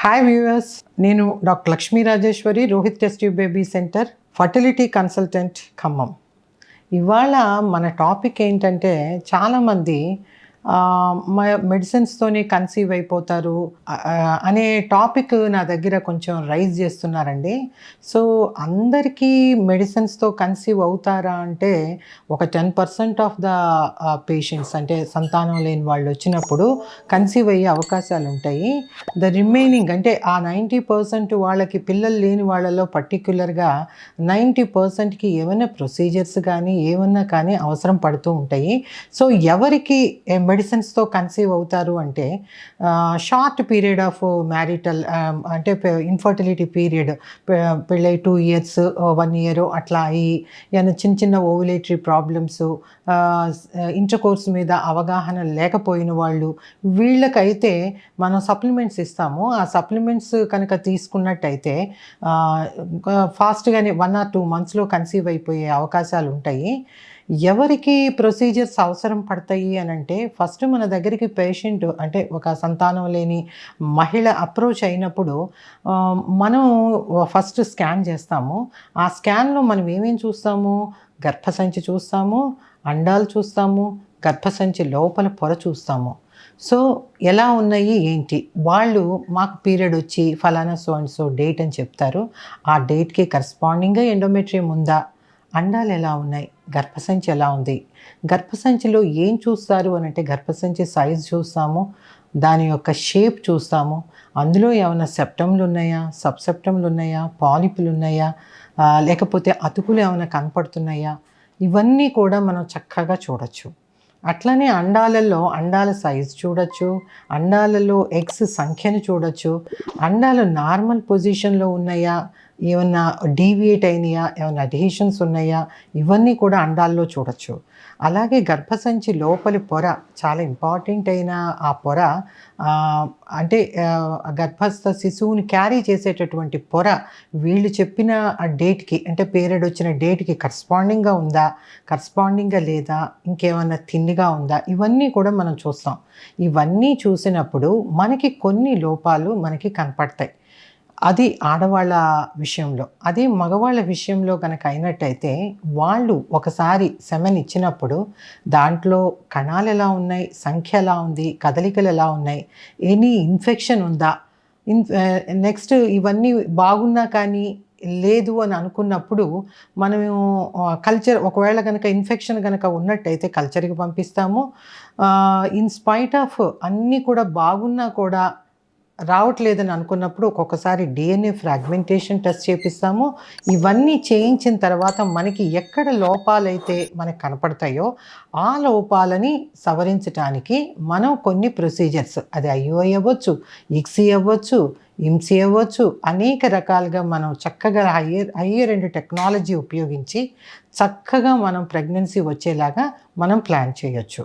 Hi viewers నేను doctor Lakshmi Rajeshwari Rohit test you baby centre fertility consultant Khammam. ఇవాళ మన topic ఏంటంటే చాలామంది మెడిసిన్స్తోనే కన్సీవ్ అయిపోతారు. అనే టాపిక్ నా దగ్గర కొంచెం రైజ్ చేస్తున్నారండి. సో అందరికీ మెడిసిన్స్తో కన్సీవ్ అవుతారా అంటే ఒక ten percent of the patients అంటే సంతానం లేని వాళ్ళు వచ్చినప్పుడు కన్సీవ్ అయ్యే అవకాశాలు ఉంటాయి. ద రిమైనింగ్ అంటే ఆ నైంటీ పర్సెంట్ వాళ్ళకి పిల్లలు లేని వాళ్ళలో పర్టిక్యులర్గా నైంటీ పర్సెంట్కి ఏమైనా ప్రొసీజర్స్ కానీ ఏమన్నా కానీ అవసరం పడుతూ ఉంటాయి. సో ఎవరికి మెడిసిన్స్తో కన్సీవ్ అవుతారు అంటే షార్ట్ పీరియడ్ ఆఫ్ మ్యారిటల్ అంటే ఇన్ఫర్టిలిటీ పీరియడ్ పెళ్ళై టూ ఇయర్స్ వన్ ఇయర్ అట్లా అయ్యి ఏమైనా చిన్న చిన్న ఓవులేటరీ ప్రాబ్లమ్స్ ఇంటర్ కోర్స్ మీద అవగాహన లేకపోయిన వాళ్ళు వీళ్ళకైతే మనం సప్లిమెంట్స్ ఇస్తాము. ఆ సప్లిమెంట్స్ కనుక తీసుకున్నట్టయితే ఫాస్ట్గానే వన్ ఆర్ టూ మంత్స్లో కన్సీవ్ అయిపోయే అవకాశాలు ఉంటాయి ఎవరికి ప్రొసీజర్స్ అవసరం పడతాయి అని అంటే ఫస్ట్ మన దగ్గరికి పేషెంట్ అంటే ఒక సంతానం లేని మహిళ అప్రోచ్ అయినప్పుడు మనం ఫస్ట్ స్కాన్ చేస్తాము. ఆ స్కాన్లో మనం ఏమేమి చూస్తాము? గర్భసంచి చూస్తాము అండాలు చూస్తాము గర్భసంచి లోపల పొర చూస్తాము. సో ఎలా ఉన్నాయి ఏంటి? వాళ్ళు మాకు పీరియడ్ వచ్చి ఫలానా సో అండ్ సో డేట్ అని చెప్తారు. ఆ డేట్కి కరస్పాండింగ్గా ఎండోమెట్రియం ఉందా? అండాలు ఎలా ఉన్నాయి? గర్భసంచి ఎలా ఉంది? గర్భసంచిలో ఏం చూస్తారు అని అంటే గర్భసంచి సైజ్ చూస్తాము దాని యొక్క షేప్ చూస్తాము. అందులో ఏమైనా సెప్టమ్లు ఉన్నాయా? సబ్సెప్టమ్లు ఉన్నాయా? పాలిపులు ఉన్నాయా? లేకపోతే అతుకులు ఏమైనా కనపడుతున్నాయా? ఇవన్నీ కూడా మనం చక్కగా చూడొచ్చు. అట్లనే అండాలలో అండాల సైజ్ చూడొచ్చు అండాలలో ఎగ్స్ సంఖ్యను చూడొచ్చు. అండాలు నార్మల్ పొజిషన్లో ఉన్నాయా? ఏమన్నా డీవియేట్ అయినాయా? ఏమైనా అడిషన్స్ ఉన్నాయా? ఇవన్నీ కూడా అండాల్లో చూడొచ్చు. అలాగే గర్భసంచి లోపలి పొర చాలా ఇంపార్టెంట్ అయిన ఆ పొర అంటే గర్భస్థ శిశువుని క్యారీ చేసేటటువంటి పొర వీళ్ళు చెప్పిన ఆ డేట్కి అంటే పీరియడ్ వచ్చిన డేట్కి కరస్పాండింగ్గా ఉందా? కరస్పాండింగ్గా లేదా? ఇంకేమైనా తిండిగా ఉందా? ఇవన్నీ కూడా మనం చూస్తాం. ఇవన్నీ చూసినప్పుడు మనకి కొన్ని లోపాలు మనకి కనపడతాయి. అది ఆడవాళ్ళ విషయంలో. అదే మగవాళ్ళ విషయంలో కనుక అయినట్టయితే వాళ్ళు ఒకసారి సెమెన్ ఇచ్చినప్పుడు దాంట్లో కణాలు ఎలా ఉన్నాయి సంఖ్య ఎలా ఉంది కదలికలు ఎలా ఉన్నాయి ఎనీ ఇన్ఫెక్షన్ ఉందా ఇన్ నెక్స్ట్ ఇవన్నీ బాగున్నా కానీ లేదు అని అనుకున్నప్పుడు మనము కల్చర్ ఒకవేళ కనుక ఇన్ఫెక్షన్ కనుక ఉన్నట్టయితే కల్చర్కి పంపిస్తాము. ఇన్ స్పైట్ ఆఫ్ అన్నీ కూడా బాగున్నా కూడా రావట్లేదని అనుకున్నప్పుడు ఒక్కొక్కసారి డిఎన్ఏ ఫ్రాగ్మెంటేషన్ టెస్ట్ చేపిస్తాము. ఇవన్నీ చేయించిన తర్వాత మనకి ఎక్కడ లోపాలైతే మనకు కనపడతాయో ఆ లోపాలని సవరించడానికి మనం కొన్ని ప్రొసీజర్స్ అది ఐఓఐ అవ్వచ్చు ఇక్సీ అవ్వచ్చు ఇమ్సీ అవ్వచ్చు అనేక రకాలుగా మనం చక్కగా హయ్యర్ హయ్యర్ అండ్ టెక్నాలజీ ఉపయోగించి చక్కగా మనం ప్రెగ్నెన్సీ వచ్చేలాగా మనం ప్లాన్ చేయొచ్చు.